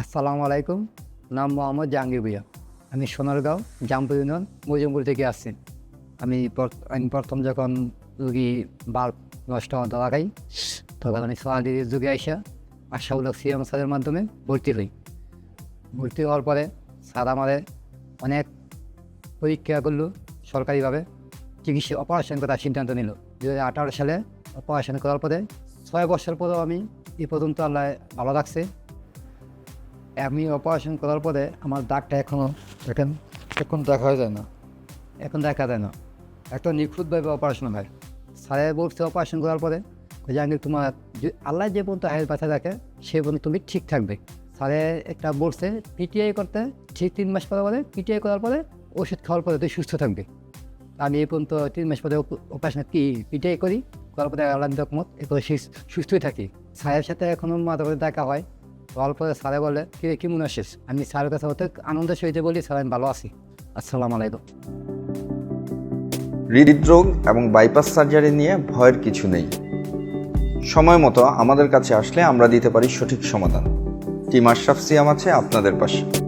আসসালামু আলাইকুম, নাম মোহাম্মদ জাহাঙ্গীর ভুইয়া। আমি সোনারগাঁও, জামপুর ইউনিয়ন, মজিমপুর থেকে আসছি। আমি আমি প্রথম যখন রুগী বাল্ব নষ্ট হতে লাগাই তখন আমি সোনালির যুগে আইসা আশাউল্লাহ সিএম স্যারের মাধ্যমে ভর্তি হই। ভর্তি হওয়ার পরে স্যার আমাদের অনেক পরীক্ষা করল, সরকারিভাবে চিকিৎসা অপারেশন করার সিদ্ধান্ত নিল। দু হাজার আঠারো সালে অপারেশন করার পরে ছয় বছর পরেও আমি এ পর্যন্ত আল্লাহ ভালো রাখছে। আমি অপারেশন করার পরে আমার দাগটা এখনও এখন এখন দেখা যায় না। এখন দেখা যায় না। একটা নিখুঁতভাবে অপারেশন হয়। স্যারে বলছে অপারেশন করার পরে জানি তোমার যে- আল্লাহ যে পর্যন্ত হায়ের বাঁচা রাখে সে পর্যন্ত তুমি ঠিক থাকবে। স্যারে একটা বলছে, পিটিআই করতে ঠিক তিন মাস পরে পরে পিটিআই করার পরে ওষুধ খাওয়ার পরে তুই সুস্থ থাকবে। আমি এই পর্যন্ত তিন মাস পরে অপারেশন কি, পিটিআই করি? করার পরে আল্লাহ এরপরে সুস- সুস্থই থাকি। স্যারের সাথে এখনও মাঝে মাঝে দেখা হয়। গল্প স্যারে বলে কি কি মনে আসিস? আমি স্যারের কাছে হতে আনন্দের সহিত বলি, স্যার, আমি ভালো আছি। আসসালামু আলাইকুম। হৃদরোগ এবং বাইপাস সার্জারি নিয়ে ভয়ের কিছু নেই। সময় মতো আমাদের কাছে আসলে আমরা দিতে পারি সঠিক সমাধান। টিম আশরাফ সিয়াম আছে আপনাদের পাশে।